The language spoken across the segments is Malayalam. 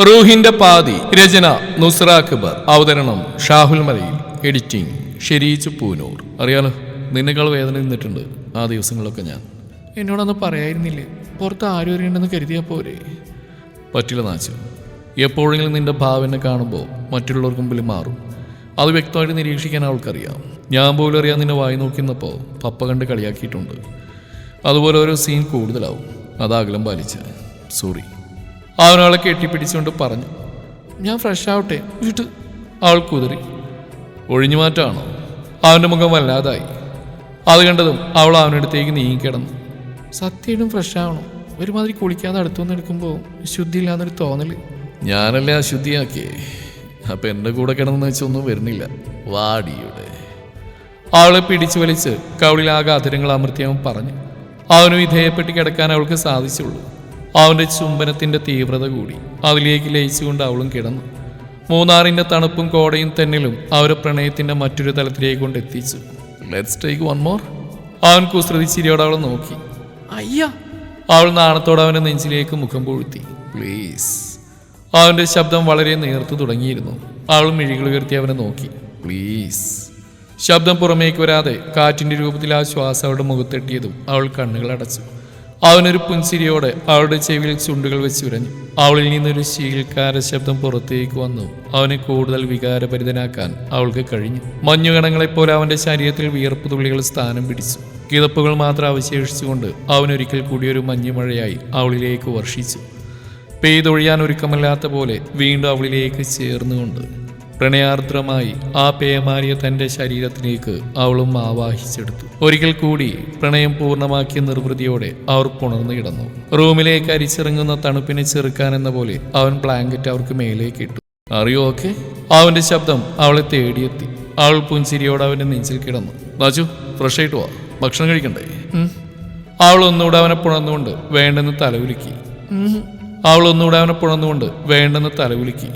റൂഹിന്റെ പാതി രചന നുസ്ര അക്ബർ. അവതരണം ഷാഹുൽ മലയിൽ. എഡിറ്റിംഗ് ഷെരീജ് പൂനൂർ. അറിയാലോ നിന്നെക്കാൾ വേദന നിന്നിട്ടുണ്ട് ആ ദിവസങ്ങളൊക്കെ ഞാൻ. എന്നോടൊന്ന് പറയായിരുന്നില്ലേ പുറത്ത് ആരും അറിയണ്ടെന്ന് കരുതിയാ പോരെ? പറ്റില്ല നാച്ചു. എപ്പോഴെങ്കിലും നിന്റെ ഭാവനെ കാണുമ്പോൾ മറ്റുള്ളവർക്ക് മുമ്പിൽ മാറും. അത് വ്യക്തമായിട്ട് നിരീക്ഷിക്കാൻ അവൾക്കറിയാം ഞാൻ പോലും അറിയാൻ നിന്നെ വായി നോക്കുന്നപ്പോൾ പപ്പ കണ്ട് കളിയാക്കിയിട്ടുണ്ട്. അതുപോലെ ഓരോ സീൻ കൂടുതലാവും. അത് അകലം പാലിച്ച്. സോറി അവനവളെ കെട്ടിപ്പിടിച്ചുകൊണ്ട് പറഞ്ഞു ഞാൻ ഫ്രഷ് ആവട്ടെ വീട്ട് അവൾ കുതിറി ഒഴിഞ്ഞു മാറ്റാണോ? അവന്റെ മുഖം വല്ലാതായി. അത് കണ്ടതും അവൾ അവനടുത്തേക്ക് നീങ്ങിക്കിടന്നു സത്യയിടും ഫ്രഷ് ആവണം? ഒരുമാതിരി കുളിക്കാതെ അടുത്തുനിന്ന് എടുക്കുമ്പോൾ ശുദ്ധിയില്ലാന്നൊരു തോന്നൽ ഞാനല്ലേ അശുദ്ധിയാക്കിയേ അപ്പം എന്റെ കൂടെ കിടന്നെന്ന് വെച്ചൊന്നും വരുന്നില്ല. വാടിയുടെ. അവളെ പിടിച്ചു വലിച്ച് കവളിലാകെ അതിരങ്ങൾ അമർത്തി അവൻ പറഞ്ഞു അവന് വിധേയപ്പെട്ട് കിടക്കാൻ അവൾക്ക് സാധിച്ചുള്ളൂ. അവന്റെ ചുംബനത്തിന്റെ തീവ്രത കൂടി. അതിലേക്ക് ലയിച്ചുകൊണ്ട് അവളും കിടന്നു. മൂന്നാറിന്റെ തണുപ്പും കോടയും തെന്നലും അവരെ പ്രണയത്തിന്റെ മറ്റൊരു തലത്തിലേക്ക് കൊണ്ട് എത്തിച്ചു. ലെറ്റ്സ് ടേക്ക് വൺ മോർ അവൻ കുസൃതി ചിരിയോടെ അവളെ നോക്കി. അയ്യ. അവൾ നാണത്തോടെ അവന്റെ നെഞ്ചിലേക്ക് മുഖം പൂഴ്ത്തി. പ്ലീസ് അവന്റെ ശബ്ദം വളരെ നേർത്തു തുടങ്ങിയിരുന്നു. അവൾ മിഴികൾ ഉയർത്തി അവനെ നോക്കി. പ്ലീസ് ശബ്ദം പുറമേക്ക് വരാതെ കാറ്റിന്റെ രൂപത്തിൽ ആ ശ്വാസം അവളുടെ മുഖത്തെട്ടിയതും അവൾ കണ്ണുകൾ അടച്ചു. അവനൊരു പുൻസിരിയോടെ അവളുടെ ചെവിയിൽ ചുണ്ടുകൾ വെച്ചുരഞ്ഞു അവളിൽ നിന്നൊരു ശീൽക്കാര ശബ്ദം പുറത്തേക്ക് വന്നു. അവനെ കൂടുതൽ വികാരപരിതനാക്കാൻ അവൾക്ക് കഴിഞ്ഞു. മഞ്ഞുകണങ്ങളെപ്പോലെ അവന്റെ ശരീരത്തിൽ വിയർപ്പ് തുള്ളികൾ സ്ഥാനം പിടിച്ചു. കിതപ്പുകൾ മാത്രം അവശേഷിച്ചുകൊണ്ട് അവനൊരിക്കൽ കൂടിയൊരു മഞ്ഞുമഴയായി അവളിലേക്ക് വർഷിച്ചു. പെയ്തൊഴിയാൻ ഒരുക്കമല്ലാത്ത പോലെ വീണ്ടും അവളിലേക്ക് ചേർന്നുകൊണ്ട് പ്രണയാർദ്രമായി ആ പേമാരിയ തന്റെ ശരീരത്തിലേക്ക് അവളും ആവാഹിച്ചെടുത്തു. ഒരിക്കൽ കൂടി പ്രണയം പൂർണമാക്കിയ നിർവൃതിയോടെ അവർ പുണർന്നു കിടന്നു. റൂമിലേക്ക് അരിച്ചിറങ്ങുന്ന തണുപ്പിനെ ചെറുക്കാൻ എന്ന പോലെ അവൻ ബ്ലാങ്കറ്റ് അവർക്ക് മേലേക്ക് ഇട്ടു. അറിയോ ഓക്കെ അവന്റെ ശബ്ദം അവളെ തേടിയെത്തി. അവൾ പുഞ്ചിരിയോടെ അവന്റെ നെഞ്ചിൽ കിടന്നു. രാജു ഫ്രഷ് ആയിട്ട് വാ. ഭക്ഷണം കഴിക്കണ്ടേ. അവൾ ഒന്നുകൂടെ അവനെ പുണർന്നുകൊണ്ട് വേണ്ടെന്ന് തലവുലുക്കി. അവൾ ഒന്നുകൂടെ അവനെ പുണർന്നുകൊണ്ട് വേണ്ടെന്ന് തലകുലുക്കി.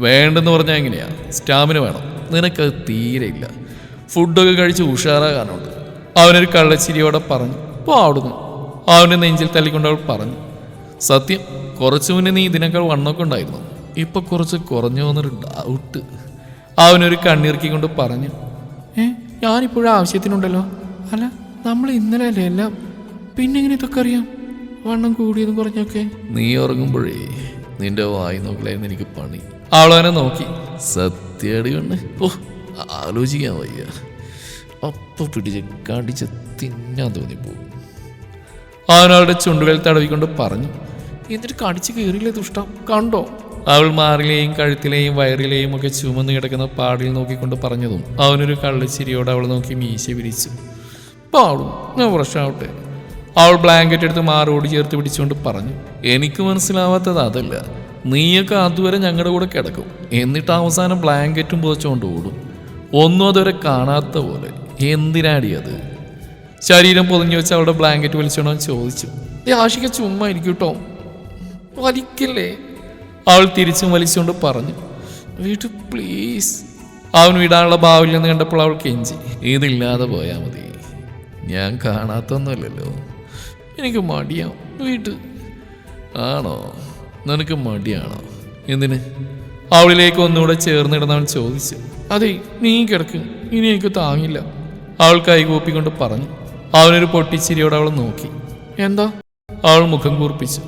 വേണ്ടെന്ന് പറഞ്ഞാൽ എങ്ങനെയാ? സ്റ്റാമിന വേണം. നിനക്കത് തീരെ ഇല്ല. ഫുഡൊക്കെ കഴിച്ച് ഉഷാറാകാനുണ്ട്. അവനൊരു കള്ളച്ചിരിയോടെ പറഞ്ഞു പാടുന്നു അവനെ നെഞ്ചിൽ തല്ലിക്കൊണ്ട് അവൾ പറഞ്ഞു സത്യം കുറച്ചു മുന്നേ നീ ഇതിനേക്കാൾ വണ്ണമൊക്കെ ഉണ്ടായിരുന്നു. ഇപ്പൊ കുറച്ച് കുറഞ്ഞു വന്നൊരു ഡൗട്ട് അവനൊരു കണ്ണിറുക്കിക്കൊണ്ട് പറഞ്ഞു ഏ ഞാനിപ്പോഴും ആവശ്യത്തിനുണ്ടല്ലോ. അല്ല നമ്മൾ ഇന്നലെ അല്ലേ എല്ലാം? പിന്നെ എങ്ങനെ ഇതൊക്കെ അറിയാം? വണ്ണം കൂടിയതും കുറഞ്ഞൊക്കെ. നീ ഉറങ്ങുമ്പോഴേ നിന്റെ വായി നോക്കലായിരുന്നു എനിക്ക് പണി. അവളവനെ നോക്കി. സത്യടി കൊണ്ട് ഓ ആലോചിക്കാൻ വയ്യ. അപ്പൊ പിടിച്ച് കടിച്ച് തിന്നാൻ തോന്നിപ്പോകും. അവനവളുടെ ചുണ്ടുകൾ തടവിക്കൊണ്ട് പറഞ്ഞു എന്നിട്ട് കടിച്ച് കയറിയില്ലേ ദുഷ്ടം? കണ്ടോ? അവൾ മാറിലെയും കഴുത്തിലെയും വയറിലെയും ഒക്കെ ചുമന്ന് കിടക്കുന്ന പാടിൽ നോക്കിക്കൊണ്ട് പറഞ്ഞതും അവനൊരു കള്ളിച്ചിരിയോട് അവൾ നോക്കി മീശ വിരിച്ചു. പാടും ഞാൻ പ്രശ്നമാവട്ടെ അവൾ ബ്ലാങ്കറ്റ് എടുത്ത് മാറോട് ചേർത്ത് പിടിച്ചുകൊണ്ട് പറഞ്ഞു. എനിക്ക് മനസ്സിലാവാത്തത് അതല്ല. നീയൊക്കെ അതുവരെ ഞങ്ങളുടെ കൂടെ കിടക്കും. എന്നിട്ട് അവസാനം ബ്ലാങ്കറ്റും പുതച്ചുകൊണ്ട് ഓടും. ഒന്നും അതുവരെ കാണാത്ത പോലെ. എന്തിനാടി അത്? ശരീരം പൊതിഞ്ഞു വെച്ച് അവളുടെ ബ്ലാങ്കറ്റ് വലിച്ചോണോ ചോദിച്ചു. ആഷിക ചുമ്മാ ഇരിക്കും കേട്ടോ വലിക്കില്ലേ? അവൾ തിരിച്ചും വലിച്ചുകൊണ്ട് പറഞ്ഞു. വീട്ടു പ്ലീസ്. അവൻ വിടാനുള്ള ഭാവില്ലെന്ന് കണ്ടപ്പോൾ അവൾ കെഞ്ചി. ഇതില്ലാതെ പോയാൽ മതി. ഞാൻ കാണാത്തൊന്നുമല്ലല്ലോ. എനിക്ക് മടിയാവും വീട്ട് ആണോ? നിനക്ക് മടിയാണോ? എന്തിന്? അവളിലേക്ക് ഒന്നുകൂടെ ചേർന്നിടുന്നവൻ ചോദിച്ചു അതെ നീ കിടക്ക്. ഇനി എനിക്ക് താങ്ങില്ല. അവൾ കൈകൂപ്പിക്കൊണ്ട് പറഞ്ഞു. അവനൊരു പൊട്ടിച്ചിരിയോടെ അവൾ നോക്കി. എന്താ? അവൾ മുഖം കൂർപ്പിച്ചു.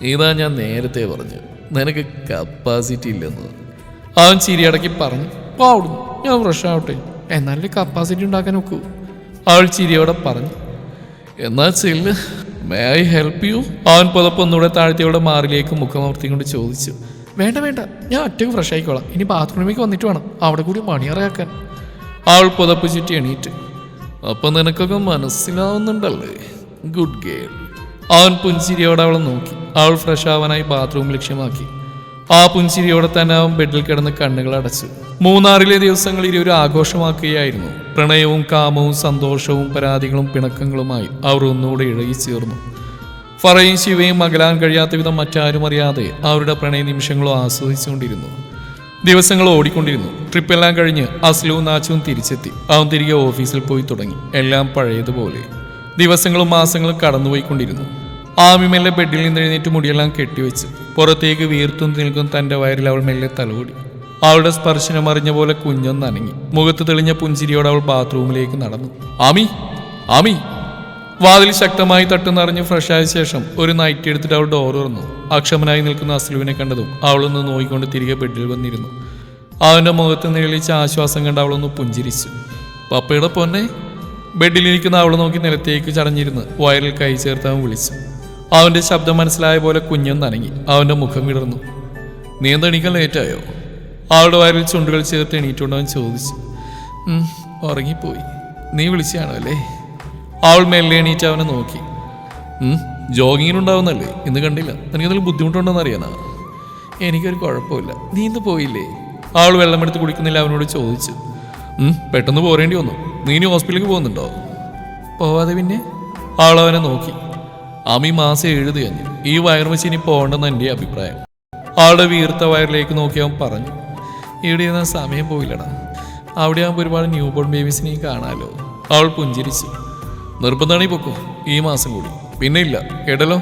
ഇതാ ഞാൻ നേരത്തെ പറഞ്ഞു. നിനക്ക് കപ്പാസിറ്റി ഇല്ലെന്ന്. അവൻ ചിരിയടക്കി പറഞ്ഞു. പാവിടുന്നു ഞാൻ ഫ്രഷ് ആവട്ടെ. എന്നാലേ കപ്പാസിറ്റി ഉണ്ടാക്കാൻ നോക്കൂ അവൾ ചിരിയോടെ പറഞ്ഞു. എന്നാ ചെല്ല്. മേ ഐ ഹെൽപ്പ് യു അവൻ പുതപ്പൊന്നൂടെ താഴ്ത്തിയോടെ മാറിലേക്ക് മുഖമർത്തിക്കൊണ്ട് ചോദിച്ചു. വേണ്ട വേണ്ട. ഞാൻ ഒറ്റയ്ക്ക് ഫ്രഷ് ആയിക്കോളാം. ഇനി ബാത്റൂമിലേക്ക് വന്നിട്ട് വേണം. അവിടെ കൂടി മണിയറയാക്കാൻ അവൾ പുതപ്പ് ചുറ്റി എണീറ്റ്. അപ്പം നിനക്കൊക്കെ മനസ്സിലാവുന്നുണ്ടല്ലേ? ഗുഡ് ഗേൾ അവൻ പുഞ്ചിരിയോടെ അവളെ നോക്കി. അവൾ ഫ്രഷ് ആവാനായി ബാത്റൂം ലക്ഷ്യമാക്കി. ആ പുഞ്ചിരിയോടെ തന്നെ അവൻ ബെഡിൽ കിടന്ന് കണ്ണുകൾ അടച്ചു. മൂന്നാറിലെ ദിവസങ്ങൾ ഇരുവരും ആഘോഷമാക്കുകയായിരുന്നു. പ്രണയവും കാമവും സന്തോഷവും പരാതികളും പിണക്കങ്ങളുമായി അവർ ഒന്നുകൂടെ ഇഴകിച്ചേർന്നു ഫറയും ശിവയും അകലാൻ കഴിയാത്ത വിധം മറ്റാരും അറിയാതെ അവരുടെ പ്രണയ നിമിഷങ്ങളോ ആസ്വദിച്ചുകൊണ്ടിരുന്നു. ദിവസങ്ങൾ ഓടിക്കൊണ്ടിരുന്നു. ട്രിപ്പെല്ലാം കഴിഞ്ഞ് അസ്ലുവും നാച്ചുവും തിരിച്ചെത്തി. അവൻ തിരികെ ഓഫീസിൽ പോയി തുടങ്ങി. എല്ലാം പഴയതുപോലെ. ദിവസങ്ങളും മാസങ്ങളും കടന്നുപോയിക്കൊണ്ടിരുന്നു. ആമിമെല്ലെ ബെഡിൽ നിന്ന് എഴുന്നേറ്റ് മുടിയെല്ലാം കെട്ടിവെച്ച് പുറത്തേക്ക് വീർത്തു നിൽക്കും തന്റെ വയറിൽ അവൾ മെല്ലെ തലോടി. അവളുടെ സ്പർശനം അറിഞ്ഞ പോലെ കുഞ്ഞൊന്ന് അനങ്ങി മുഖത്ത് തെളിഞ്ഞ പുഞ്ചിരിയോടെ അവൾ ബാത്റൂമിലേക്ക് നടന്നു. ആമി ആമി. വാതിൽ ശക്തമായി തട്ടുന്നറിഞ്ഞ് ഫ്രഷായ ശേഷം ഒരു നൈറ്റ് എടുത്തിട്ട് അവൾ ഡോർ തുറന്നു. അക്ഷമനായി നിൽക്കുന്ന അസ്ലുവിനെ കണ്ടതും അവളൊന്ന് നോയിക്കൊണ്ട് തിരികെ ബെഡിൽ വന്നിരുന്നു. അവന്റെ മുഖത്ത് നിഴലിച്ച ആശ്വാസം കണ്ട് അവളൊന്ന് പുഞ്ചിരിച്ചു. പപ്പയുടെ പൊന്നെ. ബെഡിലിരിക്കുന്ന അവൾ നോക്കി നിലത്തേക്ക് ചടഞ്ഞിരുന്ന് വയറിൽ കൈ ചേർത്ത് അവൻ വിളിച്ചു. അവന്റെ ശബ്ദം മനസ്സിലായ പോലെ കുഞ്ഞൊന്നനങ്ങി അവന്റെ മുഖം വിടർന്നു. നീന്തണിക്കാൻ ലേറ്റായോ അവളുടെ വയറിൽ ചുണ്ടുകൾ ചേർത്ത് എണീറ്റുകൊണ്ട് അവൻ ചോദിച്ചു. "ഉം, ഉറങ്ങിപ്പോയി. നീ വിളിച്ചാണോ അല്ലേ? അവൾ മെല്ലെ എണീറ്റ് അവനെ നോക്കി. ജോഗിങ്ങിനുണ്ടാവുന്നല്ലേ? ഇന്ന് കണ്ടില്ല. നിനക്ക് എന്തെങ്കിലും ബുദ്ധിമുട്ടുണ്ടോന്ന് അറിയാനാ? എനിക്കൊരു കുഴപ്പമില്ല. നീ ഇന്ന് പോയില്ലേ? അവൾ വെള്ളമെടുത്ത് കുടിക്കുന്നില്ല അവനോട് ചോദിച്ചു. പെട്ടെന്ന് പോരേണ്ടി വന്നു. നീ ഇനി ഹോസ്പിറ്റലിലേക്ക് പോകുന്നുണ്ടോ? പോവാതെ പിന്നെ? അവൾ അവനെ നോക്കി. അമി മാസം എഴുത് കഴിഞ്ഞു. ഈ വയർ വെച്ച് ഇനി പോകണ്ടെന്ന് എന്റെ അഭിപ്രായം. ആളുടെ വീർത്ത വയറിലേക്ക് നോക്കി അവൻ പറഞ്ഞു. ഇവിടെ ഇരുന്ന സമയം പോയില്ലടാ. അവിടെ ആകുമ്പോൾ ഒരുപാട് ന്യൂ ബോൺ ബേബീസിനെയും കാണാമല്ലോ അവൾ പുഞ്ചിരിച്ചു. നിർബന്ധമാണെങ്കിൽ പൊക്കോ? ഈ മാസം കൂടി. പിന്നെ ഇല്ല. കേട്ടല്ലോ?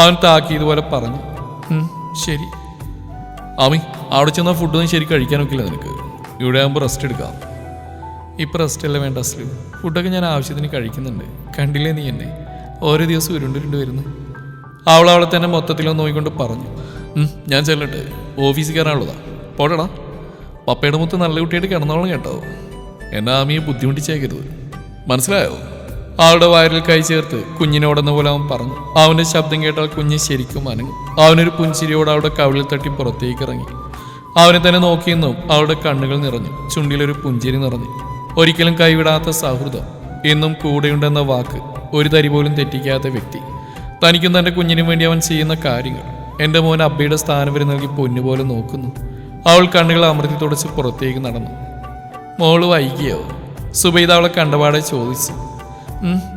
അവൻ താക്കിയതുപോലെ പറഞ്ഞു. ശരി. ആമി അവിടെ ചെന്നാൽ ഫുഡൊന്നും ശരി കഴിക്കാൻ ഒക്കില്ല നിനക്ക്. ഇവിടെ ആകുമ്പോൾ റെസ്റ്റ് എടുക്കാം. ഇപ്പം റെസ്റ്റ് അല്ല വേണ്ട അസ്ലു. ഫുഡൊക്കെ ഞാൻ ആവശ്യത്തിന് കഴിക്കുന്നുണ്ട്. കണ്ടില്ലേ നീ എന്നെ? ഓരോ ദിവസം ഉരുണ്ടുരുണ്ട് വരുന്നു. അവൾ അവളെ തന്നെ മൊത്തത്തിലൊന്ന് നോക്കിക്കൊണ്ട് പറഞ്ഞു. ഞാൻ ചെല്ലട്ടെ. ഓഫീസിൽ കയറാനുള്ളതാ. പോടടാ പപ്പയുടെ മുത്ത് നല്ല കുട്ടിയായിട്ട് കിടന്നോളം കേട്ടോ. എന്നെ ആമിയെ ബുദ്ധിമുട്ടിച്ചേക്കരുത്. മനസ്സിലായോ? അവളുടെ വയറിൽ കൈ ചേർത്ത് കുഞ്ഞിനോടെന്ന പോലെ അവൻ പറഞ്ഞു. അവന്റെ ശബ്ദം കേട്ടാൽ കുഞ്ഞ് ശരിക്കും അനങ്ങും. അവനൊരു പുഞ്ചിരിയോട് അവളുടെ കവിളിൽ തട്ടി പുറത്തേക്ക് ഇറങ്ങി. അവനെ തന്നെ നോക്കിയെന്നും അവളുടെ കണ്ണുകൾ നിറഞ്ഞു. ചുണ്ടിലൊരു പുഞ്ചിരി നിറഞ്ഞു. ഒരിക്കലും കൈവിടാത്ത സൗഹൃദം. എന്നും കൂടെയുണ്ടെന്ന വാക്ക് ഒരു തരി പോലും തെറ്റിക്കാത്ത വ്യക്തി. തനിക്കും തന്റെ കുഞ്ഞിനും വേണ്ടി അവൻ ചെയ്യുന്ന കാര്യങ്ങൾ. എന്റെ മോൻ അബ്ബയുടെ സ്ഥാനം വരെ നൽകി പൊന്നുപോലെ നോക്കുന്നു. അവൾ കണ്ണുകൾ അമൃതി തുടച്ച് പുറത്തേക്ക് നടന്നു. മോൾ വൈകിയോ? സുബൈദ അവളെ കണ്ടപാടെ ചോദിച്ചു.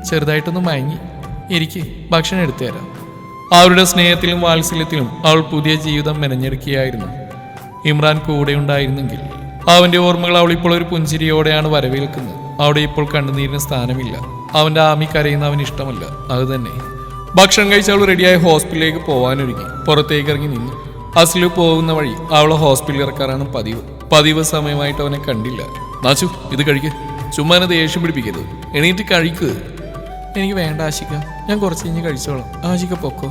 ചെറുതായിട്ടൊന്ന് മയങ്ങി. എനിക്ക് ഭക്ഷണം എടുത്തു തരാം. അവരുടെ സ്നേഹത്തിലും വാത്സല്യത്തിലും അവൾ പുതിയ ജീവിതം മെനഞ്ഞെടുക്കുകയായിരുന്നു. ഇമ്രാൻ കൂടെ ഉണ്ടായിരുന്നെങ്കിൽ അവന്റെ ഓർമ്മകൾ അവൾ ഇപ്പോൾ ഒരു പുഞ്ചിരിയോടെയാണ് വരവേൽക്കുന്നത്. അവിടെ ഇപ്പോൾ കണ്ണുനീരിന് സ്ഥാനമില്ല. അവന്റെ ആമി കരയുന്ന അവന് ഇഷ്ടമല്ല. അത് തന്നെ. ഭക്ഷണം കഴിച്ച് അവൾ റെഡിയായി ഹോസ്പിറ്റലിലേക്ക് പോകാനൊരുങ്ങി പുറത്തേക്ക് ഇറങ്ങി നിന്നു. അസ്ലു പോകുന്ന വഴി അവളെ ഹോസ്പിറ്റലിൽ ഇറക്കാറാണ് പതിവ്. പതിവ് സമയമായിട്ട് അവനെ കണ്ടില്ല. നാച്ചു ഇത് കഴിക്ക്. ചുമ്മാ എന്നെ ദേഷ്യം പിടിപ്പിക്കരുത്. എണീറ്റ് കഴിക്ക്. എനിക്ക് വേണ്ട ആശിക്ക. ഞാൻ കുറച്ച് കഴിഞ്ഞ് കഴിച്ചോളാം. ആശിക്ക പൊക്കോ.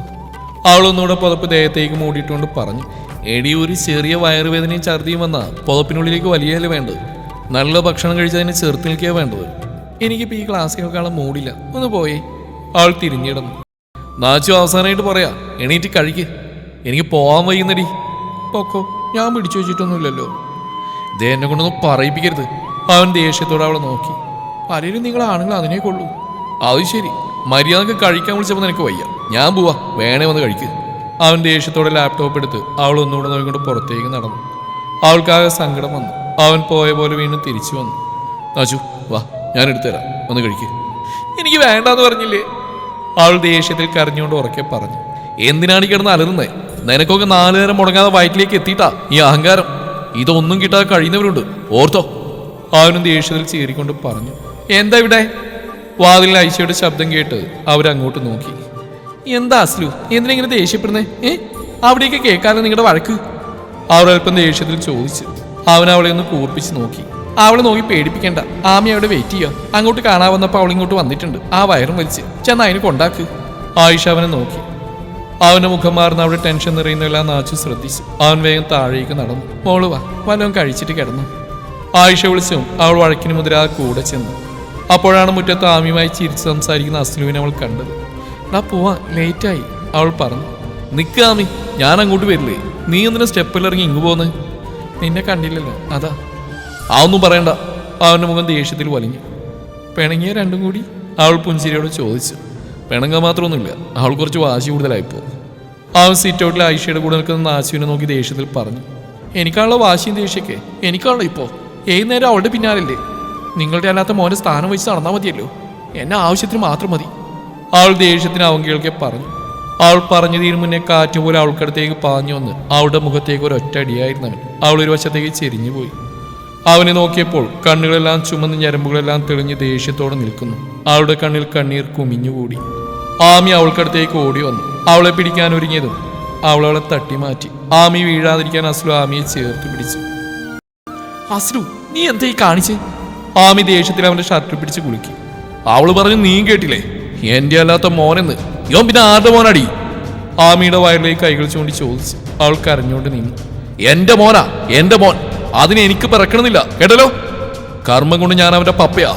അവളൊന്നുകൂടെ പുതപ്പ് ദേഹത്തേക്ക് മൂടിയിട്ടുകൊണ്ട് പറഞ്ഞു. എടി ഒരു ചെറിയ വയറുവേദനയും ഛർദിയും വന്നാൽ പുതപ്പിനുള്ളിലേക്ക് വലിയല്ലേ വേണ്ടത്. നല്ല ഭക്ഷണം കഴിച്ചതിന് ചെറുത്ത് നിൽക്കുക വേണ്ടത്. എനിക്കിപ്പോൾ ഈ ക്ലാസ്സിനേക്കാളും മൂടില്ല. ഒന്ന് പോയി. അവൾ തിരിഞ്ഞിടുന്നു. നാച്ചു അവസാനമായിട്ട് പറയാ. എണീറ്റ് കഴിക്ക്. എനിക്ക് പോവാൻ വയ്യുന്നടി പോക്കോ ഞാൻ പിടിച്ചു വെച്ചിട്ടൊന്നുമില്ലല്ലോ. ദേ എന്നെ കൊണ്ടൊന്നും പറയിപ്പിക്കരുത്. അവൻ ദേഷ്യത്തോടെ അവളെ നോക്കി. പലരും നിങ്ങൾ ആണുങ്ങൾ അതിനെ കൊള്ളൂ. അത് ശരി. മര്യാദയ്ക്ക് കഴിക്കാൻ വിളിച്ചപ്പോൾ നിനക്ക് വയ്യ. ഞാൻ പോവാ. വേണേ വന്ന് കഴിക്കുക അവൻ ദേഷ്യത്തോടെ ലാപ്ടോപ്പ് എടുത്ത് അവൾ ഒന്നുകൂടെ നോക്കിക്കൊണ്ട് പുറത്തേക്ക് നടന്നു. അവൾക്കാകെ സങ്കടം വന്നു. അവൻ പോയ പോലെ വീണ്ടും തിരിച്ചു വന്നു. നാച്ചു വാ ഞാൻ എടുത്തുതരാം ഒന്ന് കഴിക്കുക എനിക്ക് വേണ്ടാന്ന് പറഞ്ഞില്ലേ? അവൾ ദേഷ്യത്തിൽ കരഞ്ഞുകൊണ്ട് ഉറക്കെ പറഞ്ഞു. എന്തിനാണ് കിടന്ന് അലറുന്നേ? നിനക്കൊക്കെ നാലു നേരം മുടങ്ങാതെ വയറ്റിലേക്ക് എത്തിയിട്ടാ ഈ അഹങ്കാരം. ഇതൊന്നും കിട്ടാതെ കഴിയുന്നവരുണ്ട്. ഓർത്തോ. അവനും ദേഷ്യത്തിൽ ചീറിക്കൊണ്ട് പറഞ്ഞു എന്താ ഇവിടെ? വാതിലിൽ ഐശയുടെ ശബ്ദം കേട്ട് അവരങ്ങോട്ട് നോക്കി. എന്താ അസ്ലു? എന്തിനാ ഇങ്ങനെ ദേഷ്യപ്പെടുന്നേ? ഏ? അവിടേക്ക് കേൾക്കാതെ നിങ്ങളുടെ വഴക്ക്? അവർ അല്പം ദേഷ്യത്തിൽ ചോദിച്ചു അവൻ അവളെ ഒന്ന് കൂർപ്പിച്ച് നോക്കി. അവളെ നോക്കി പേടിപ്പിക്കണ്ട. ആമി അവിടെ വെയിറ്റ് ചെയ്യാം. അങ്ങോട്ട് കാണാൻ വന്നപ്പോൾ അവൾ ഇങ്ങോട്ട് വന്നിട്ടുണ്ട്. ആ വയറും വലിച്ച്. ചെന്ന് അതിന് കൊണ്ടാക്ക്. ആയിഷ അവനെ നോക്കി. അവന്റെ മുഖം മാറുന്ന അവിടെ ടെൻഷൻ നിറയുന്നതെല്ലാം നാച്ചു ശ്രദ്ധിച്ചു. അവൻ വേഗം താഴേക്ക് നടന്നു. മോൾ വാ കഴിച്ചിട്ട് കിടന്നു. ആയിഷ വിളിച്ചും അവൾ വഴക്കിന് മുതിരാ കൂടെ ചെന്നു. അപ്പോഴാണ് മുറ്റത്ത് ആമിയുമായി ചിരിച്ച് സംസാരിക്കുന്ന അസ്ലുവിനെ അവൾ കണ്ടത്. ഡാ പോവാ ലേറ്റായി അവൾ പറഞ്ഞു. നിൽക്കാമി ഞാൻ അങ്ങോട്ട് വരില്ലേ? നീ എന്തിനാ സ്റ്റെപ്പിൽ ഇറങ്ങി ഇങ്ങ് പോന്ന്? നിന്നെ കണ്ടില്ലല്ലോ അതാ. ആ ഒന്നും പറയണ്ട അവന്റെ മുഖം ദേഷ്യത്തിൽ വലിഞ്ഞു. പിണങ്ങിയ രണ്ടും കൂടി? അവൾ പുഞ്ചിരിയോട് ചോദിച്ചു. പിണങ്ങാൻ മാത്രമൊന്നുമില്ല. അവൾ കുറച്ച് വാശി കൂടുതലായിപ്പോ. അവൻ സീറ്റ് ഔട്ടിൽ ആയിഷയുടെ കൂടെ നിൽക്കുന്ന നാശുവിനെ നോക്കി ദേഷ്യത്തിൽ പറഞ്ഞു. എനിക്കാണല്ലോ വാശിയും ദേഷ്യമൊക്കെ. എനിക്കാണല്ലോ ഇപ്പോ. ഏത് നേരം അവളുടെ പിന്നാലല്ലേ? നിങ്ങളുടെ അല്ലാത്ത മോനെ സ്ഥാനം വെച്ച് നടന്നാൽ മതിയല്ലോ. എന്നെ ആവശ്യത്തിന് മാത്രം മതി. അവൾ ദേഷ്യത്തിന് അവൻ കേൾക്കെ പറഞ്ഞു. അവൾ പറഞ്ഞതിന് മുന്നേ കാറ്റുപോലെ അവൾക്കടുത്തേക്ക് പാഞ്ഞു വന്ന് അവളുടെ മുഖത്തേക്ക് ഒരു ഒറ്റ അടിയായിരുന്നവൻ അവൾ ഒരു വശത്തേക്ക് ചെരിഞ്ഞു പോയി. അവനെ നോക്കിയപ്പോൾ കണ്ണുകളെല്ലാം ചുമന്ന് ഞരമ്പുകളെല്ലാം തെളിഞ്ഞ് ദേഷ്യത്തോടെ നിൽക്കുന്നു. അവളുടെ കണ്ണിൽ കണ്ണീർ കുമിഞ്ഞുകൂടി. ആമി അവൾക്കടുത്തേക്ക് ഓടി വന്നു. അവളെ പിടിക്കാൻ ഒരുങ്ങിയതും അവൾ അവളെ തട്ടി മാറ്റി. ആമി വീഴാതിരിക്കാൻ അസ്ലു ആമിയെ ചേർത്ത് പിടിച്ചു. അസ്ലു നീ എന്താ ഈ കാണിച്ച്? ആമി ദേഷ്യത്തിൽ അവന്റെ ഷർട്ട് പിടിച്ച് കുലുക്കി. അവൾ പറഞ്ഞു നീ കേട്ടില്ലേ? എന്റെ അല്ലാത്ത മോനെന്ന്. യോ പിന്നെ ആരുടെ മോനടി? ആമിയുടെ വയറിലേക്ക് കൈകൾ ചൂണ്ടി ചോദിച്ചു അവൾ കരഞ്ഞുകൊണ്ട് നിന്നു. എന്റെ മോനാ എന്റെ മോൻ. അതിന് എനിക്ക് പിറക്കണമെന്നില്ല. കേട്ടല്ലോ? കർമ്മം കൊണ്ട് ഞാൻ അവന്റെ പപ്പയാ.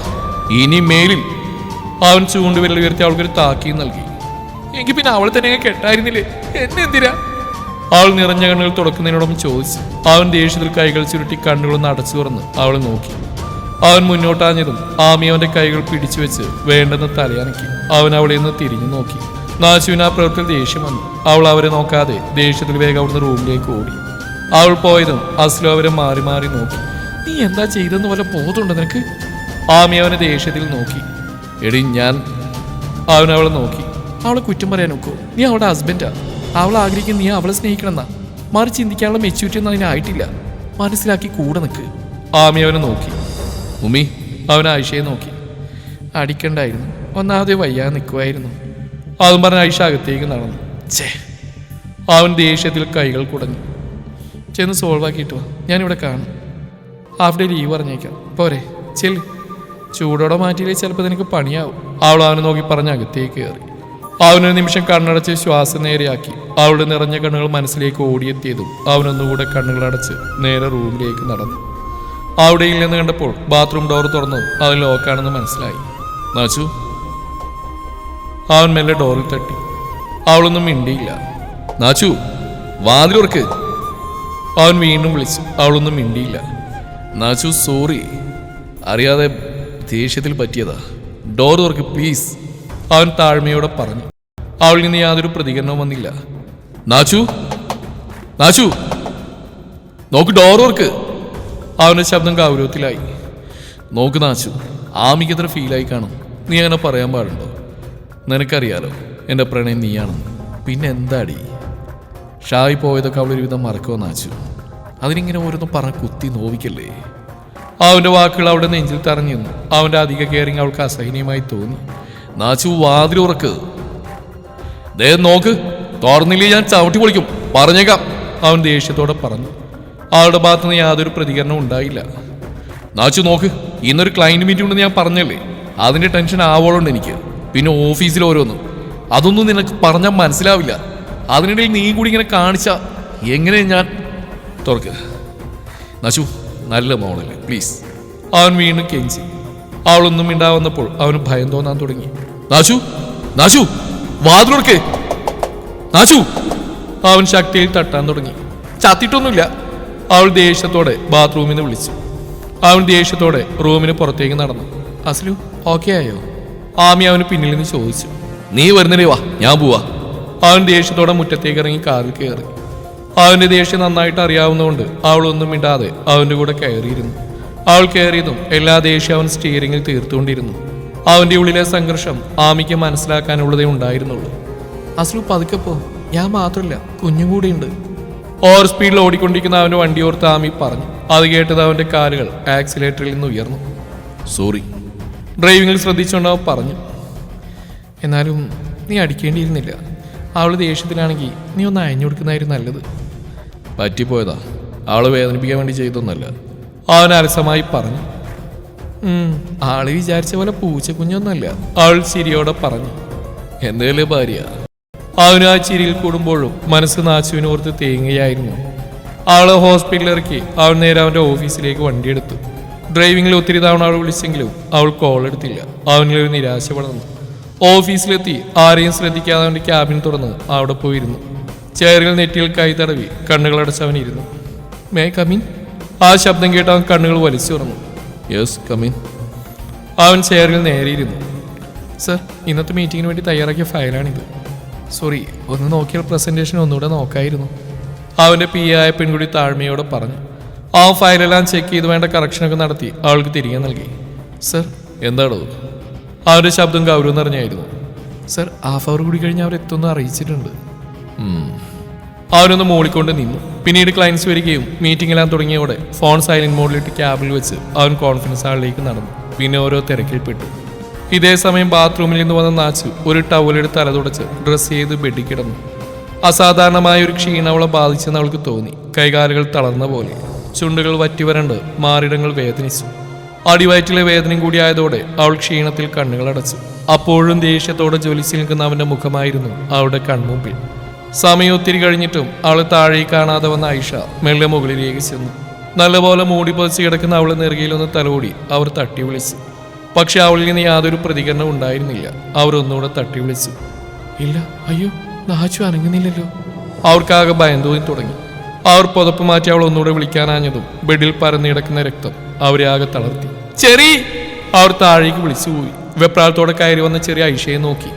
ഇനി മേലിൽ അവൻ ചൂണ്ടുവിരൽ ഉയർത്തി അവൾക്കൊരു താക്കീം നൽകി. എങ്കിൽ പിന്നെ അവൾ തന്നെ കെട്ടായിരുന്നില്ലേ? എന്നെ എന്തിനാ? അവൾ നിറഞ്ഞ കണ്ണുകൾ തുടക്കുന്നതിനോടൊപ്പം ചോദിച്ചു അവൻ ദേഷ്യത്തിൽ കൈകൾ ചുരുട്ടി കണ്ണുകളൊന്ന് അടച്ചു തുറന്ന് അവളെ നോക്കി. അവൻ മുന്നോട്ടാഞ്ഞതും ആമി അവന്റെ കൈകൾ പിടിച്ചു വെച്ച് വേണ്ടെന്ന് തലയാനക്കി. അവൻ അവളെ നിന്ന് തിരിഞ്ഞു നോക്കി. നാശുവിന് ആ പ്രവൃത്തിയിൽ ദേഷ്യം വന്നു. അവൾ അവരെ നോക്കാതെ ദേഷ്യത്തിൽ വേഗം അവിടുന്ന് റൂമിലേക്ക് ഓടി. അവൾ പോയതും അസ്ലു അവരെ മാറി മാറി നോക്കി. നീ എന്താ ചെയ്തെന്ന് പോലെ ബോധമുണ്ടോ നിനക്ക്? ആമി അവനെ ദേഷ്യത്തിൽ നോക്കി. എടി ഞാൻ അവൻ അവളെ നോക്കി. അവളെ കുറ്റം പറയാൻ നോക്കൂ നീ അവളുടെ ഹസ്ബൻഡാ അവൾ ആഗ്രഹിക്കുന്ന നീ അവളെ സ്നേഹിക്കണമെന്നാ. മറി ചിന്തിക്കാനുള്ള മെച്യൂരിറ്റി ഒന്നും അതിനായിട്ടില്ല മനസ്സിലാക്കി കൂടെ നിൽക്ക് ആമി അവനെ നോക്കി. ഉമി അവൻ ആയിഷയെ നോക്കി. അടിക്കണ്ടായിരുന്നു. ഒന്നാമതേ വയ്യാതെ നിൽക്കുമായിരുന്നു അതും പറഞ്ഞ ആയിഷ അകത്തേക്ക് നടന്നു. ചേ അവൻ ദേഷ്യത്തിൽ കൈകൾ കുടഞ്ഞു. ചെന്ന് സോൾവ് ആക്കിയിട്ട് വാ. ഞാനിവിടെ കാണും. ഹാഫ് ഡേ ലീവ് പറഞ്ഞേക്കാം. പോരെ ചെൽ ചൂടോടെ മാറ്റിയില്ലേ ചിലപ്പോൾ നിനക്ക് പണിയാവും. അവൾ അവനെ നോക്കി പറഞ്ഞ് അകത്തേക്ക് കയറി. അവനൊരു നിമിഷം കണ്ണടച്ച് ശ്വാസം നേരെയാക്കി. അവളുടെ നിറഞ്ഞ കണ്ണുകൾ മനസ്സിലേക്ക് ഓടിയെത്തിയതും അവനൊന്നുകൂടെ കണ്ണുകളടച്ച് നേരെ റൂമിലേക്ക് നടന്നു. അവിടെ ഇല്ലെന്ന് കണ്ടപ്പോൾ ബാത്റൂം ഡോർ തുറന്നു. അവൻ ലോക്കാണെന്ന് മനസ്സിലായി. നാച്ചു അവൻ മെല്ലെ ഡോറിൽ തട്ടി. അവളൊന്നും മിണ്ടിയില്ല. നാച്ചു വാതിലുറക്ക് അവൻ വീണ്ടും വിളിച്ചു. അവളൊന്നും മിണ്ടിയില്ല. നാച്ചു സോറി അറിയാതെ ദേഷ്യത്തിൽ പറ്റിയതാ. ഡോർ തുറക്ക് പ്ലീസ് അവൻ താഴ്മയോടെ പറഞ്ഞു. അവളിൽ നിന്ന് യാതൊരു പ്രതികരണവും വന്നില്ല. നാച്ചു നാച്ചു നോക്ക് ഡോർ തുറക്ക്. അവന്റെ ശബ്ദം ഗൗരവത്തിലായി. നോക്ക് നാച്ചു ആമിക്ക് എത്ര ഫീലായി കാണും. നീ അങ്ങനെ പറയാൻ പാടുണ്ടോ? നിനക്കറിയാലോ എന്റെ പ്രണയം നീയാണെന്ന്. പിന്നെ എന്താടി ഷായി പോയതൊക്കെ അവൾ ഒരുവിധം മറക്കുമോ നാച്ചു? അതിനിങ്ങനെ ഓരോന്നും പറഞ്ഞ് കുത്തി നോവിക്കല്ലേ? അവന്റെ വാക്കുകൾ അവിടെ നെഞ്ചിൽ തറഞ്ഞു നിന്നു. അവന്റെ അധിക കെയറിങ് അവൾക്ക് അസഹനീയമായി തോന്നി. നാച്ചു വാതിലുറക്ക് ദേ നോക്ക് തുറന്നില്ലേ ഞാൻ ചവിട്ടി പൊളിക്കും. പറഞ്ഞേക്കാം. അവൻ ദേഷ്യത്തോടെ പറഞ്ഞു. അവളുടെ ഭാഗത്തു നിന്ന് യാതൊരു പ്രതികരണവും ഉണ്ടായില്ല. നാച്ചു നോക്ക് ഇന്നൊരു ക്ലയന്റ് മീറ്റിംഗ് ഉണ്ടെന്ന് ഞാൻ പറഞ്ഞല്ലേ? അതിന്റെ ടെൻഷൻ ആവോളുണ്ട് എനിക്ക്. പിന്നെ ഓഫീസിൽ ഓരോന്നും. അതൊന്നും നിനക്ക് പറഞ്ഞാൽ മനസ്സിലാവില്ല. അതിനിടയിൽ നീ കൂടി ഇങ്ങനെ കാണിച്ച എങ്ങനെ ഞാൻ തുറക്കുക നശു നല്ല മോണല്ലേ പ്ലീസ് അവൻ വീണ്ടും കെഞ്ചി. അവളൊന്നും ഇണ്ടാവുന്നപ്പോൾ അവന് ഭയം തോന്നാൻ തുടങ്ങി. നാശു നാശു വാതിലൊടുക്കേ നാശു അവൻ ശക്തിയിൽ തട്ടാൻ തുടങ്ങി. ചത്തിട്ടൊന്നുമില്ല. അവൾ ദേഷ്യത്തോടെ ബാത്റൂമിൽ നിന്ന് വിളിച്ചു. അവൻ ദേഷ്യത്തോടെ റൂമിന് പുറത്തേക്ക് നടന്നു. അസലു ഓക്കെ ആയോ? ആമി അവന് പിന്നിൽ നിന്ന് ചോദിച്ചു. നീ വരുന്നില്ലേ? വാ ഞാൻ പോവാ. അവൻ ദേഷ്യത്തോടെ മുറ്റത്തേക്ക് ഇറങ്ങി കാറിൽ കയറി. അവന്റെ ദേഷ്യം നന്നായിട്ട് അറിയാവുന്നതുകൊണ്ട് അവളൊന്നും മിണ്ടാതെ അവന്റെ കൂടെ കയറിയിരുന്നു. അവൾ കയറിയതും എല്ലാ ദേഷ്യം അവൻ സ്റ്റിയറിംഗിൽ തീർത്തുകൊണ്ടിരുന്നു. അവന്റെ ഉള്ളിലെ സംഘർഷം ആമിക്ക് മനസ്സിലാക്കാനുള്ളതേ ഉണ്ടായിരുന്നുള്ളൂ. അസ്ലു പതുക്കെ പോ. ഞാൻ മാത്രമല്ല കുഞ്ഞും കൂടിയുണ്ട്. ഓവർ സ്പീഡിൽ ഓടിക്കൊണ്ടിരിക്കുന്ന അവന്റെ വണ്ടി ഓർത്ത് ആമി പറഞ്ഞു. അത് കേട്ടത് അവന്റെ കാലുകൾ ആക്സിലേറ്ററിൽ നിന്ന് ഉയർന്നു. സോറി ഡ്രൈവിംഗിൽ ശ്രദ്ധിച്ചുകൊണ്ട് അവൻ പറഞ്ഞു. എന്നാലും നീ അടിക്കേണ്ടിയിരുന്നില്ല. അവൾ ദേഷ്യത്തിലാണെങ്കിൽ നീ ഒന്ന് അയഞ്ഞു കൊടുക്കുന്നതായിരുന്നു നല്ലത്. പറ്റിപ്പോയതാ. ആൾ വേദനിപ്പിക്കാൻ വേണ്ടി ചെയ്തൊന്നല്ല അവൻ അലസമായി പറഞ്ഞു. ആൾ വിചാരിച്ച പോലെ പൂച്ച കുഞ്ഞൊന്നുമല്ല അവൾ ചിരിയോടെ പറഞ്ഞു. എന്തേലും ഭാര്യ? അവന് ആ ചിരിയിൽ കൂടുമ്പോഴും മനസ്സ് നാച്ചുവിനോർത്ത് തേങ്ങയായിരുന്നു. ആൾ ഹോസ്പിറ്റലിൽ ഇറക്കി അവൻ നേരെ അവന്റെ ഓഫീസിലേക്ക് വണ്ടിയെടുത്തു. ഡ്രൈവിംഗിൽ ഒത്തിരി തവണ അവൾ വിളിച്ചെങ്കിലും അവൾ കോൾ എടുത്തില്ല. അവനിലൊരു നിരാശ പടർന്നു ഓഫീസിലെത്തി. ആരെയും ശ്രദ്ധിക്കാതെ വേണ്ടി ക്യാബിൻ തുറന്ന് അവിടെ പോയിരുന്നു. ചെയറിൽ നെറ്റിയിൽ കൈ തടവി കണ്ണുകളടച്ചവനിരുന്നു മേ കമീൻ ആ ശബ്ദം കേട്ട് അവൻ കണ്ണുകൾ വലിച്ചു തുറന്നു. യെസ് കമിൻ അവൻ ചെയറിൽ നേരെയിരുന്നു സർ ഇന്നത്തെ മീറ്റിങ്ങിന് വേണ്ടി തയ്യാറാക്കിയ ഫയലാണിത്. സോറി ഒന്ന് നോക്കിയാൽ പ്രസന്റേഷൻ ഒന്നുകൂടെ നോക്കായിരുന്നു. അവന്റെ പി ആയ പെൺകുടി താഴ്മയോടെ പറഞ്ഞു. ആ ഫയലെല്ലാം ചെക്ക് ചെയ്ത് വേണ്ട കറക്ഷനൊക്കെ നടത്തി അവൾക്ക് തിരികെ നൽകി. സർ എന്താണോ അവന്റെ ശബ്ദം ഗൗരവം നിറഞ്ഞായിരുന്നു. സർ ഹാഫ് അവർ കൂടി കഴിഞ്ഞ് അവർ എത്തുമെന്ന് അറിയിച്ചിട്ടുണ്ട്. അവരൊന്ന് മൂളിക്കൊണ്ട് നിന്നു. പിന്നീട് ക്ലയൻസ് വരികയും മീറ്റിംഗ് എല്ലാം തുടങ്ങിയോടെ ഫോൺ സൈലന്റ് മോഡിലിട്ട് ക്യാബിൽ വെച്ച് അവൻ കോൺഫറൻസ് ഹാളിലേക്ക് നടന്നു. പിന്നെ ഓരോ തിരക്കിൽപ്പെട്ടു. ഇതേ സമയം ബാത്റൂമിൽ നിന്ന് വന്ന നാച്ചു ഒരു ടവലെടുത്ത് തല തുടച്ച് ഡ്രസ്സ് ചെയ്ത് ബെഡിൽ കിടന്നു. അസാധാരണമായ ഒരു ക്ഷീണവളെ ബാധിച്ചെന്ന് അവൾക്ക് തോന്നി. കൈകാലുകൾ തളർന്ന പോലെ. ചുണ്ടുകൾ വറ്റിവരണ്ട് മാറിടങ്ങൾ വേദനിച്ചു. അടിവയറ്റിലെ വേദനയും കൂടിയായതോടെ അവൾ ക്ഷീണത്തിൽ കണ്ണുകൾ അടച്ചു. അപ്പോഴും ദേഷ്യത്തോടെ ജ്വലിച്ചു നിൽക്കുന്ന അവന്റെ മുഖമായിരുന്നു അവളുടെ കൺമുമ്പിൽ. സമയം ഒത്തിരി കഴിഞ്ഞിട്ടും അവളെ താഴെ കാണാതെ വന്ന ഐഷ മെല്ലെ മുകളിലേക്ക് ചെന്നു. നല്ലപോലെ മൂടി പൊതിച്ച് കിടക്കുന്ന അവളെ നെറുകയിലൊന്ന് തലോടി അവർ തട്ടി വിളിച്ചു. പക്ഷെ അവളിൽ നിന്ന് യാതൊരു പ്രതികരണം ഉണ്ടായിരുന്നില്ല. അവർ ഒന്നുകൂടെ തട്ടി വിളിച്ചു. ഇല്ല അയ്യോ നാച്ചു അനങ്ങുന്നില്ലല്ലോ. അവർക്കാകെ ഭയം തോന്നി തുടങ്ങി. അവർ പുതപ്പ് മാറ്റി അവൾ ഒന്നുകൂടെ വിളിക്കാനാഞ്ഞതും ബെഡിൽ പരന്നു കിടക്കുന്ന രക്തം അവരെ ആകെ തളർത്തി. ചെറി അവർ താഴേക്ക് വിളിച്ചുപോയി വെപ്രാളത്തോടെ കയറി വന്ന ചെറിയ ഐഷയെ നോക്കി.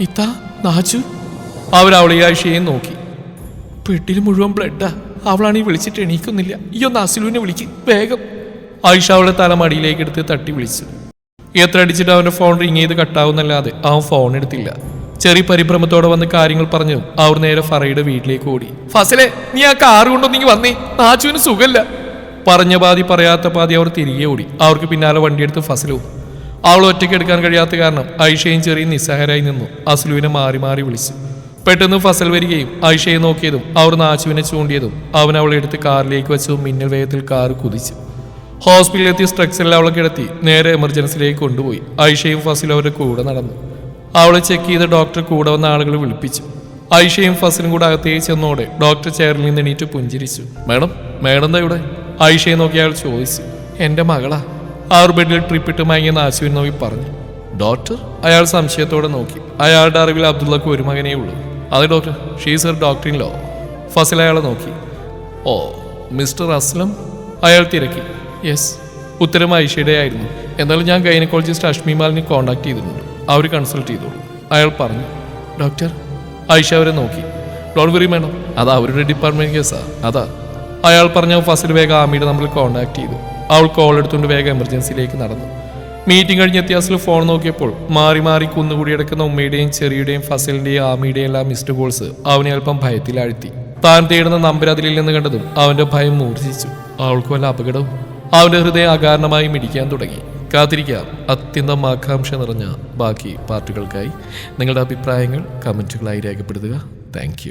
ഇത്താ നാച്ചു അവർ അവളെ ഐഷയെ നോക്കി. പെട്ടിൽ മുഴുവൻ ബ്ലഡാ. അവളാണ് ഈ വിളിച്ചിട്ട് എണീക്കുന്നില്ല. ഈ ഒന്ന് അസുലുവിനെ വിളിക്ക് വേഗം. ആയിഷ അവളുടെ തല മടിയിലേക്ക് എടുത്ത് തട്ടി വിളിച്ചു. എത്ര അടിച്ചിട്ട് അവന്റെ ഫോൺ റിങ് ചെയ്ത് കട്ടാവുന്നല്ലാതെ അവൻ ഫോൺ എടുത്തില്ല. ചെറിയ പരിഭ്രമത്തോടെ വന്ന് കാര്യങ്ങൾ പറഞ്ഞു അവർ നേരെ ഫറയുടെ വീട്ടിലേക്ക് ഓടി. ഫസലെ നീ ആ കാറ് കൊണ്ടൊന്നിങ്ങി വന്നേ. നാച്ചുവിന് സുഖല്ല പറഞ്ഞ പാതി പറയാത്ത പാതി അവർ തിരികെ ഓടി. അവർക്ക് പിന്നാലെ വണ്ടിയെടുത്ത് ഫസലും അവൾ ഒറ്റയ്ക്ക് എടുക്കാൻ കഴിയാത്ത കാരണം ഐഷയും ചെറിയ നിസ്സഹരായി നിന്നു. അസ്ലുവിനെ മാറി മാറി വിളിച്ചു. പെട്ടെന്ന് ഫസൽ വരികയും ഐഷയെ നോക്കിയതും അവർ നാച്ചുവിനെ ചൂണ്ടിയതും അവൻ അവളെ എടുത്ത് കാറിലേക്ക് വെച്ചു മിന്നൽ വേഗത്തിൽ കാർ കുതിച്ചു. ഹോസ്പിറ്റലിലെത്തി സ്ട്രക്ചറിൽ അവളെ കിടത്തി നേരെ എമർജൻസിയിലേക്ക് കൊണ്ടുപോയി. ഐഷയും ഫസലും അവരുടെ കൂടെ നടന്നു. അവളെ ചെക്ക് ചെയ്ത ഡോക്ടർ കൂടെ വന്ന ആളുകൾ വിളിപ്പിച്ചു. ഐഷയും ഫസലും കൂടെ അകത്തേക്ക് ചെന്നോടെ ഡോക്ടർ ചെയറിൽ നിന്ന് എണീറ്റ് പുഞ്ചിരിച്ചു. മേഡം മേഡം എന്താ ഇവിടെ? ഐഷയെ നോക്കി അയാൾ ചോദിച്ചു എന്റെ മകളാ? അവർ ബെഡിൽ ട്രിപ്പിട്ട് മയങ്ങിയെന്ന് ആശുവിൻ നോക്കി പറഞ്ഞു. ഡോക്ടർ? അയാൾ സംശയത്തോടെ നോക്കി. അയാളുടെ അറിവിൽ അബ്ദുള്ളക്ക് ഒരു മകനേ ഉള്ളൂ. അതെ ഡോക്ടർ. ഷീസ് എർ ഡോക്ടറിൻ ലോ ഫസൽ അയാളെ നോക്കി. Oh mister Aslam? അയാൾ തിരക്കി. യെസ് ഉത്തരം ഐഷയുടെ ആയിരുന്നു എന്നാലും ഞാൻ ഗൈനക്കോളജിസ്റ്റ് അഷ്മി മാലിനെ കോൺടാക്ട് ചെയ്തിട്ടുണ്ട്. അവർ കൺസൾട്ട് ചെയ്തോളൂ. അയാൾ പറഞ്ഞു. ഡോക്ടർ? ഐഷ അവരെ നോക്കി. Don't worry madam. അതാ അവരുടെ ഡിപ്പാർട്ട്മെന്റ് കേസാ. അതാ. അയാൾ പറഞ്ഞ ഫസിൽ വേഗം ആമിയുടെ നമ്പറിൽ കോൺടാക്ട് ചെയ്തു. അവൾ കോൾ എടുത്തുകൊണ്ട് വേഗം എമർജൻസിയിലേക്ക് നടന്നു. മീറ്റിംഗ് കഴിഞ്ഞ് എത്തിയാസിൽ ഫോൺ നോക്കിയപ്പോൾ മാറി മാറി കുന്നുകൂടി കിടക്കുന്ന ഉമ്മയുടെയും ചെറിയുടെയും ഫസലിന്റെയും ആമിയുടെയും എല്ലാം മിസ്ഡ് കോൾസ് അവനെ അല്പം ഭയത്തിലാഴ്ത്തി. താൻ തേടുന്ന നമ്പർ അതിലില്ലെന്ന് കണ്ടതും അവന്റെ ഭയം മൂർജിച്ചു അവൾക്ക് വല്ല അപകടവും? അവന്റെ ഹൃദയം അകാരണമായി മിടിക്കാൻ തുടങ്ങി. കാത്തിരിക്കാം. അത്യന്തം ആകാംക്ഷ നിറഞ്ഞ ബാക്കി പാർട്ടുകൾക്കായി നിങ്ങളുടെ അഭിപ്രായങ്ങൾ കമന്റുകളായി രേഖപ്പെടുത്തുക. താങ്ക്